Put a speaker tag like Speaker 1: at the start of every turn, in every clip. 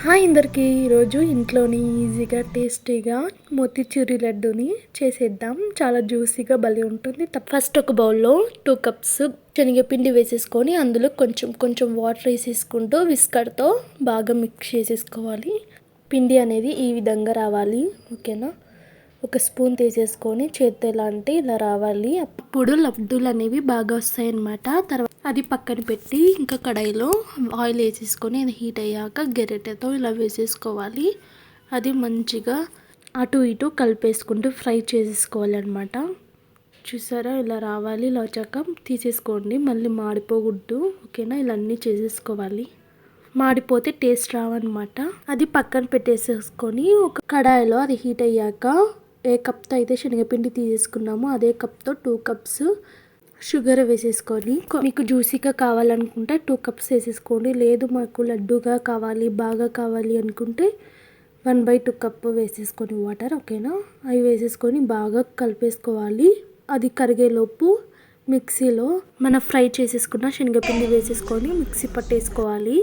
Speaker 1: Hi అందరికీ ఈరోజు ఇంట్లోని ఈజీగా టేస్టీగా మొతిచూరి లడ్డూని చేసేద్దాం. చాలా జ్యూసీగా భలే ఉంటుంది. ఫస్ట్ ఒక బౌల్లో టూ కప్స్ శనగపిండి వేసేసుకొని అందులో కొంచెం కొంచెం వాటర్ వేసేసుకుంటూ విస్కర్తో బాగా మిక్స్ చేసేసుకోవాలి. పిండి అనేది ఈ విధంగా రావాలి ఓకేనా? ఒక స్పూన్ తీసేసుకొని చేత్తో ఇలా ఇలా రావాలి. అప్పుడు లడ్డూలు అనేవి బాగా వస్తాయి అన్నమాట తర్వాత అది పక్కన పెట్టి ఇంకా కడాయిలో ఆయిల్ వేసేసుకొని అది హీట్ అయ్యాక గెరెటతో ఇలా వేసేసుకోవాలి. అది మంచిగా అటు ఇటు కలిపేసుకుంటూ ఫ్రై చేసేసుకోవాలన్నమాట. చూసారా? ఇలా రావాలి ఇలా వచ్చాక తీసేసుకోండి. మళ్ళీ మాడిపోకూడదు. ఓకేనా? ఇలా అన్నీ చేసేసుకోవాలి. మాడిపోతే టేస్ట్ రావన్నమాట. అది పక్కన పెట్టేసేసుకొని ఒక కడాయిలో అది హీట్ అయ్యాక ఏ కప్తో అయితే శనగపిండి తీసేసుకున్నామో అదే కప్తో టూ కప్స్ షుగర్ వేసేసుకొని మీకు జ్యూసీగా కావాలనుకుంటే టూ కప్స్ వేసేసుకోండి. లేదు మాకు లడ్డుగా కావాలి బాగా కావాలి అనుకుంటే వన్ బై టూ కప్ వేసేసుకొని వాటర్ ఓకేనా? అవి వేసేసుకొని బాగా కలిపేసుకోవాలి. అది కరిగేలోపు మిక్సీలో మన ఫ్రై చేసేసుకున్న శనగపిండి వేసేసుకొని మిక్సీ పట్టేసుకోవాలి.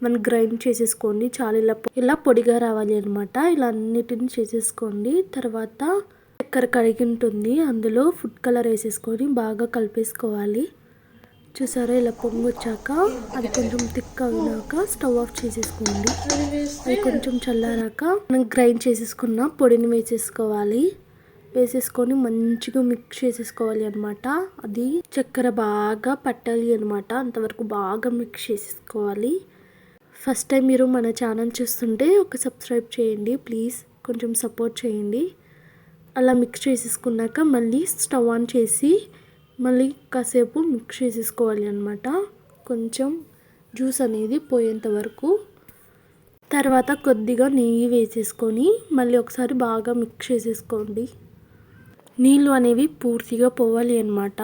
Speaker 1: మనం గ్రైండ్ చేసేసుకోండి చాలా. ఇలా ఇలా పొడిగా రావాలి అనమాట ఇలా అన్నిటిని చేసేసుకోండి. తర్వాత చక్కెర కడిగి ఉంటుంది అందులో ఫుడ్ కలర్ వేసేసుకొని బాగా కలిపేసుకోవాలి. చూసారా ఇలా పొంగు వచ్చాక అది కొంచెం థిక్ అయినాక స్టవ్ ఆఫ్ చేసేసుకోండి. అది కొంచెం చల్లారాక మనం గ్రైండ్ చేసేసుకున్న పొడిని వేసేసుకోవాలి. వేసేసుకొని మంచిగా మిక్స్ చేసేసుకోవాలి అనమాట అది చక్కెర బాగా పట్టాలి అనమాట అంతవరకు బాగా మిక్స్ చేసేసుకోవాలి. ఫస్ట్ టైం మీరు మన ఛానల్ చూస్తుంటే ఒక సబ్స్క్రైబ్ చేయండి. ప్లీజ్ కొంచెం సపోర్ట్ చేయండి. అలా మిక్స్ చేసేసుకున్నాక మళ్ళీ స్టవ్ ఆన్ చేసి మళ్ళీ కాసేపు మిక్స్ చేసేసుకోవాలి అనమాట కొంచెం జ్యూస్ అనేది పోయేంత వరకు. తర్వాత కొద్దిగా నెయ్యి వేసేసుకొని మళ్ళీ ఒకసారి బాగా మిక్స్ చేసేసుకోండి. నీళ్ళు అనేవి పూర్తిగా పోవాలి అనమాట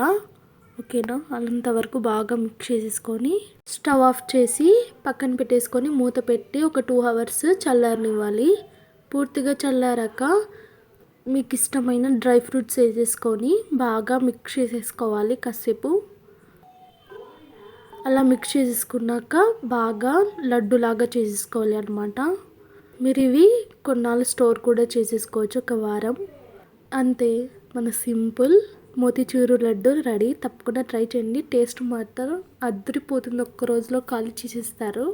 Speaker 1: ఓకేనా? అంతవరకు బాగా మిక్స్ చేసేసుకొని స్టవ్ ఆఫ్ చేసి పక్కన పెట్టేసుకొని మూత పెట్టి ఒక టూ అవర్స్ చల్లారనివ్వాలి. పూర్తిగా చల్లారాక మీకు ఇష్టమైన డ్రై ఫ్రూట్స్ వేసేసుకొని బాగా మిక్స్ చేసేసుకోవాలి కాసేపు. అలా మిక్స్ చేసేసుకున్నాక బాగా లడ్డులాగా చేసేసుకోవాలి అనమాట మీరు ఇవి కొన్నాళ్ళు స్టోర్ కూడా చేసేసుకోవచ్చు ఒక వారం. అంతే మన సింపుల్ మోతిచూరు లడ్డు రెడీ. తప్పకుండా ట్రై చేయండి. టేస్ట్ మాత్రం అద్దరిపోతుంది ఒక్క రోజులో ఖాళీ చేసేస్తారు.